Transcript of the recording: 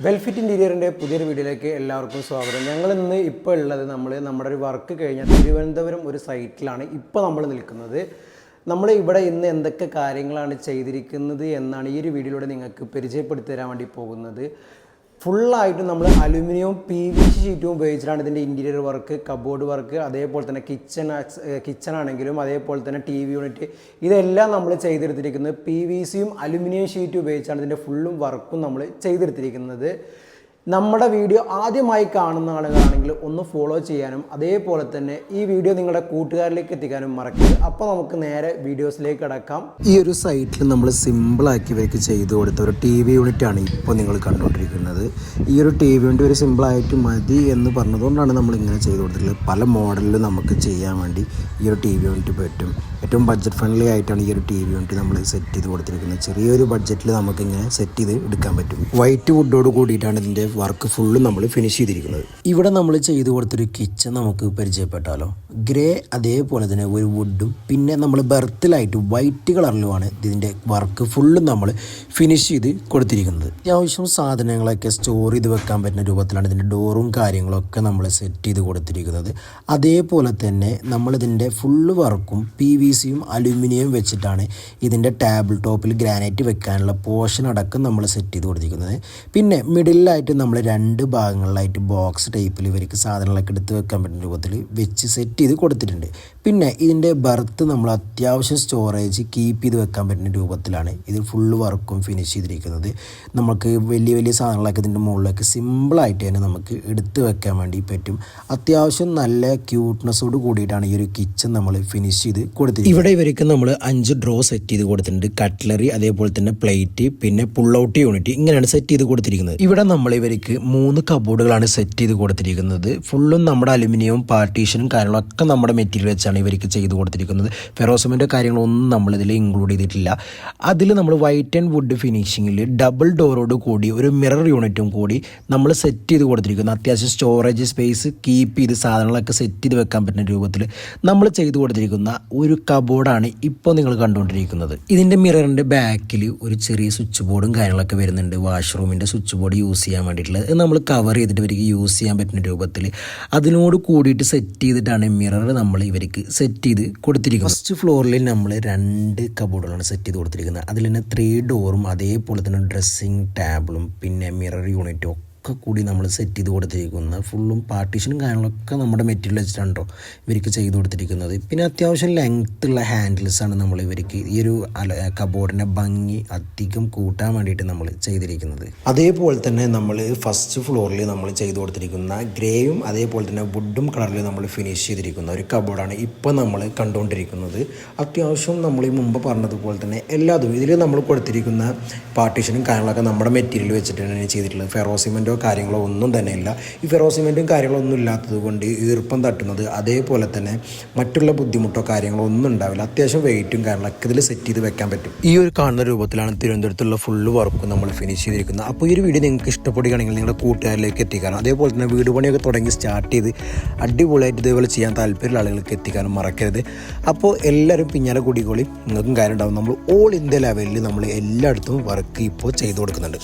വെൽഫിറ്റ് ഇന്റീരിയറിന്റെ പുതിയൊരു വീഡിയോയിലേക്ക് എല്ലാവർക്കും സ്വാഗതം. ഞങ്ങൾ ഇന്ന് ഇപ്പോൾ ഉള്ളത് നമ്മൾ നമ്മുടെ ഒരു വർക്ക് കഴിഞ്ഞ തിരുവനന്തപുരം ഒരു സൈറ്റിലാണ് ഇപ്പോൾ നമ്മൾ നിൽക്കുന്നത്. നമ്മൾ ഇവിടെ ഇന്ന് എന്തൊക്കെ കാര്യങ്ങളാണ് ചെയ്തിരിക്കുന്നത് എന്നാണ് ഈ ഒരു വീഡിയോയിലൂടെ നിങ്ങൾക്ക് പരിചയപ്പെടുത്തി തരാൻ വേണ്ടി പോകുന്നത്. ഫുള്ളായിട്ട് നമ്മൾ അലുമിനിയം പി വി സി ഷീറ്റും ഉപയോഗിച്ചിട്ടാണ് ഇതിന്റെ ഇന്റീരിയർ വർക്ക് കബോർഡ് വർക്ക് അതേപോലെ തന്നെ കിച്ചൺ കിച്ചൺ ആണെങ്കിലും അതേപോലെ തന്നെ ടി വി യൂണിറ്റ് ഇതെല്ലാം നമ്മൾ ചെയ്തെടുത്തിരിക്കുന്നത് പി വി സിയും അലുമിനിയം ഷീറ്റും ഉപയോഗിച്ചാണ് ഇതിന്റെ ഫുള്ളും വർക്കും നമ്മൾ ചെയ്തെടുത്തിരിക്കുന്നത്. നമ്മുടെ വീഡിയോ ആദ്യമായി കാണുന്ന ആളുകളാണെങ്കിൽ ഒന്ന് ഫോളോ ചെയ്യാനും അതേപോലെ തന്നെ ഈ വീഡിയോ നിങ്ങളുടെ കൂട്ടുകാരിലേക്ക് എത്തിക്കാനും മറക്കരുത്. അപ്പോൾ നമുക്ക് നേരെ വീഡിയോസിലേക്ക് കിടക്കാം. ഈ ഒരു സൈറ്റിൽ നമ്മൾ സിമ്പിളാക്കി ഇവർക്ക് ചെയ്തു കൊടുത്ത ഒരു ടി വി യൂണിറ്റ് ആണ് ഇപ്പോൾ നിങ്ങൾ കണ്ടുകൊണ്ടിരിക്കുന്നത്. ഈ ഒരു ടി വി യൂണിറ്റ് ഒരു സിമ്പിളായിട്ട് മതി എന്ന് പറഞ്ഞതുകൊണ്ടാണ് നമ്മൾ ഇങ്ങനെ ചെയ്തു കൊടുത്തിട്ടുള്ളത്. പല മോഡലിലും നമുക്ക് ചെയ്യാൻ വേണ്ടി ഈ ഒരു ടി വി യൂണിറ്റ് പറ്റും. ഏറ്റവും ബഡ്ജറ്റ് ഫ്രണ്ട്ലി ആയിട്ടാണ് ഈ ഒരു ടി വി യൂണിറ്റ് നമ്മൾ സെറ്റ് ചെയ്ത് കൊടുത്തിരിക്കുന്നത്. ചെറിയൊരു ബഡ്ജറ്റിൽ നമുക്കിങ്ങനെ സെറ്റ് ചെയ്ത് എടുക്കാൻ പറ്റും. വൈറ്റ് വുഡോട് കൂടിയിട്ടാണ് ഇതിന്റെ വർക്ക് ഫുള്ള് നമ്മൾ ഫിനിഷ് ചെയ്തിരിക്കുന്നത്. ഇവിടെ നമ്മൾ ചെയ്തു കൊടുത്തൊരു കിച്ചൺ നമുക്ക് പരിചയപ്പെട്ടാലോ. ഗ്രേ അതേപോലെ തന്നെ ഒരു വുഡും പിന്നെ നമ്മൾ ബർത്തിലായിട്ട് വൈറ്റ് കളറിലുമാണ് ഇതിന്റെ വർക്ക് ഫുള്ളും നമ്മൾ ഫിനിഷ് ചെയ്ത് കൊടുത്തിരിക്കുന്നത്. അത്യാവശ്യം സാധനങ്ങളൊക്കെ സ്റ്റോർ ചെയ്ത് വെക്കാൻ പറ്റുന്ന രൂപത്തിലാണ് ഇതിന്റെ ഡോറും കാര്യങ്ങളൊക്കെ നമ്മൾ സെറ്റ് ചെയ്ത് കൊടുത്തിരിക്കുന്നത്. അതേപോലെ തന്നെ നമ്മളിതിന്റെ ഫുള്ള് വർക്കും പി വി സിയും അലുമിനിയം വെച്ചിട്ടാണ് ഇതിന്റെ ടേബിൾ ടോപ്പിൽ ഗ്രാനൈറ്റ് വെക്കാനുള്ള പോർഷൻ അടക്കം നമ്മൾ സെറ്റ് ചെയ്ത് കൊടുത്തിരിക്കുന്നത്. പിന്നെ മിഡിലായിട്ട് നമ്മൾ രണ്ട് ഭാഗങ്ങളിലായിട്ട് ബോക്സ് ടൈപ്പിൽ ഇവർക്ക് സാധനങ്ങളൊക്കെ എടുത്ത് വെക്കാൻ പറ്റുന്ന രൂപത്തിൽ വെച്ച് സെറ്റ് ചെയ്ത് കൊടുത്തിട്ടുണ്ട്. പിന്നെ ഇതിന്റെ ബർത്ത് നമ്മൾ അത്യാവശ്യം സ്റ്റോറേജ് കീപ്പ് ചെയ്ത് വെക്കാൻ പറ്റുന്ന രൂപത്തിലാണ്. ഇത് ഫുള്ള് വർക്കും ഫിനിഷ് ചെയ്തിരിക്കുന്നത്. നമുക്ക് വലിയ വലിയ സാധനങ്ങളൊക്കെ ഇതിന്റെ മുകളിലേക്ക് സിമ്പിളായിട്ട് തന്നെ നമുക്ക് എടുത്ത് വെക്കാൻ വേണ്ടി പറ്റും. അത്യാവശ്യം നല്ല ക്യൂട്ട്നെസ്സോട് കൂടിയിട്ടാണ് ഈ ഒരു കിച്ചൺ നമ്മൾ ഫിനിഷ് ചെയ്ത് കൊടുത്തിരിക്കുന്നത്. ഇവിടെ ഇവർക്ക് നമ്മൾ അഞ്ച് ഡ്രോ സെറ്റ് ചെയ്ത് കൊടുത്തിട്ടുണ്ട്. കട്ട്ലറി അതേപോലെ തന്നെ പ്ലേറ്റ് പിന്നെ പുൾ ഔട്ട് യൂണിറ്റ് ഇങ്ങനെയാണ് സെറ്റ് ചെയ്ത് കൊടുത്തിരിക്കുന്നത്. ഇവിടെ നമ്മൾ ഇവർക്ക് മൂന്ന് കബോർഡുകളാണ് സെറ്റ് ചെയ്ത് കൊടുത്തിരിക്കുന്നത്. ഫുള്ളും നമ്മുടെ അലുമിനിയം പാർട്ടീഷനും കാര്യങ്ങളൊക്കെ നമ്മുടെ മെറ്റീരിയൽ വെച്ചാണ് ഇവർക്ക് ചെയ്തു കൊടുത്തിരിക്കുന്നത്. ഫെറോസമിന്റെ കാര്യങ്ങളൊന്നും നമ്മളിതിൽ ഇൻക്ലൂഡ് ചെയ്തിട്ടില്ല. അതിൽ നമ്മൾ വൈറ്റ് ആൻഡ് വുഡ് ഫിനിഷിങ്ങിൽ ഡബിൾ ഡോറോട് കൂടി ഒരു മിറർ യൂണിറ്റും കൂടി നമ്മൾ സെറ്റ് ചെയ്ത് കൊടുത്തിരിക്കുന്നു. അത്യാവശ്യം സ്റ്റോറേജ് സ്പേസ് കീപ്പ് ചെയ്ത് സാധനങ്ങളൊക്കെ സെറ്റ് ചെയ്ത് വെക്കാൻ പറ്റുന്ന രൂപത്തിൽ നമ്മൾ ചെയ്തു കൊടുത്തിരിക്കുന്ന ഒരു കബോർഡാണ് ഇപ്പോൾ നിങ്ങൾ കണ്ടുകൊണ്ടിരിക്കുന്നത്. ഇതിന്റെ മിററിന്റെ ബാക്കിൽ ഒരു ചെറിയ സ്വിച്ച് ബോർഡും കാര്യങ്ങളൊക്കെ വരുന്നുണ്ട്. വാഷ്റൂമിന്റെ സ്വിച്ച് ബോർഡ് യൂസ് ചെയ്യാൻ വേണ്ടിയിട്ടുള്ളത്. നമ്മൾ കവർ ചെയ്തിട്ട് ഇവർക്ക് യൂസ് ചെയ്യാൻ പറ്റുന്ന രൂപത്തിൽ. അതിനോട് കൂടിയിട്ട് സെറ്റ് ചെയ്തിട്ടാണ് മിറർ നമ്മൾ ഇവർക്ക് സെറ്റ് ചെയ്ത് കൊടുത്തിരിക്കുന്നത് ഫസ്റ്റ് ഫ്ലോറിൽ നമ്മൾ രണ്ട് കബോർഡുകളാണ് സെറ്റ് ചെയ്ത് കൊടുത്തിരിക്കുന്നത്. അതിൽ തന്നെ ത്രീ ഡോറും അതേപോലെ തന്നെ ഡ്രസ്സിങ് ടേബിളും പിന്നെ മിറർ യൂണിറ്റും ഒക്കെ കൂടി നമ്മൾ സെറ്റ് ചെയ്ത് കൊടുത്തിരിക്കുന്ന ഫുള്ളും പാർട്ടീഷനും കാര്യങ്ങളൊക്കെ നമ്മുടെ മെറ്റീരിയൽ വെച്ചിട്ടുണ്ടോ ഇവർക്ക് ചെയ്ത് കൊടുത്തിരിക്കുന്നത്. പിന്നെ അത്യാവശ്യം ഹാൻഡിൽസ് ആണ് നമ്മൾ ഇവർക്ക് ഈ ഒരു കബോർഡിന്റെ ഭംഗി അധികം കൂട്ടാൻ വേണ്ടിയിട്ട് നമ്മൾ ചെയ്തിരിക്കുന്നത്. അതേപോലെ തന്നെ നമ്മൾ ഫസ്റ്റ് ഫ്ലോറിൽ നമ്മൾ ചെയ്ത് കൊടുത്തിരിക്കുന്ന ഗ്രേയും അതേപോലെ തന്നെ വുഡും കളറിൽ നമ്മൾ ഫിനിഷ് ചെയ്തിരിക്കുന്ന ഒരു കബോർഡാണ് ഇപ്പോൾ നമ്മൾ കണ്ടുകൊണ്ടിരിക്കുന്നത്. അത്യാവശ്യം നമ്മൾ ഈ മുമ്പ് പറഞ്ഞതുപോലെ തന്നെ എല്ലാതും ഇതിൽ നമ്മൾ കൊടുത്തിരിക്കുന്ന പാർട്ടീഷനും കാര്യങ്ങളൊക്കെ നമ്മുടെ മെറ്റീരിയൽ വെച്ചിട്ടാണ് ചെയ്തിട്ടുള്ളത്. ഫെറോസിമെന്റോ കാര്യങ്ങളോ ഒന്നും തന്നെ ഇല്ല. ഈ ഫെറോസിമെന്റും കാര്യങ്ങളോ ഒന്നും ഇല്ലാത്തത് കൊണ്ട് ഈർപ്പം തട്ടുന്നത് അതേപോലെ തന്നെ മറ്റുള്ള ബുദ്ധിമുട്ടോ കാര്യങ്ങളോ ഒന്നും ഉണ്ടാവില്ല. അത്യാവശ്യം വെയിറ്റും കാര്യങ്ങളൊക്കെ ഇതിൽ സെറ്റ് ചെയ്ത് വെക്കാൻ പറ്റും. ഈ ഒരു കാണുന്ന രൂപത്തിലാണ് തിരുവനന്തപുരത്തുള്ള ഫുള്ള് വർക്കും നമ്മൾ ഫിനിഷ് ചെയ്തിരിക്കുന്നത്. അപ്പോൾ ഈ ഒരു വീഡിയോ നിങ്ങൾക്ക് ഇഷ്ടപ്പെടുകയാണെങ്കിൽ നിങ്ങളുടെ കൂട്ടുകാരിലേക്ക് എത്തിക്കാനും അതേപോലെ തന്നെ വീട് പണിയൊക്കെ തുടങ്ങി സ്റ്റാർട്ട് ചെയ്ത് അടിപൊളിയായിട്ട് ഇതേപോലെ ചെയ്യാൻ താല്പര്യമുള്ള ആളുകൾക്ക് എത്തിക്കാനും മറക്കരുത്. അപ്പോൾ എല്ലാവരും പിന്നാലെ കൂടിക്കോളി. നിങ്ങൾക്കും കാര്യം ഉണ്ടാവും നമ്മൾ ഓൾ ഇന്ത്യ ലെവലിൽ നമ്മൾ എല്ലായിടത്തും വർക്ക് ഇപ്പോൾ ചെയ്തു കൊടുക്കുന്നുണ്ട്.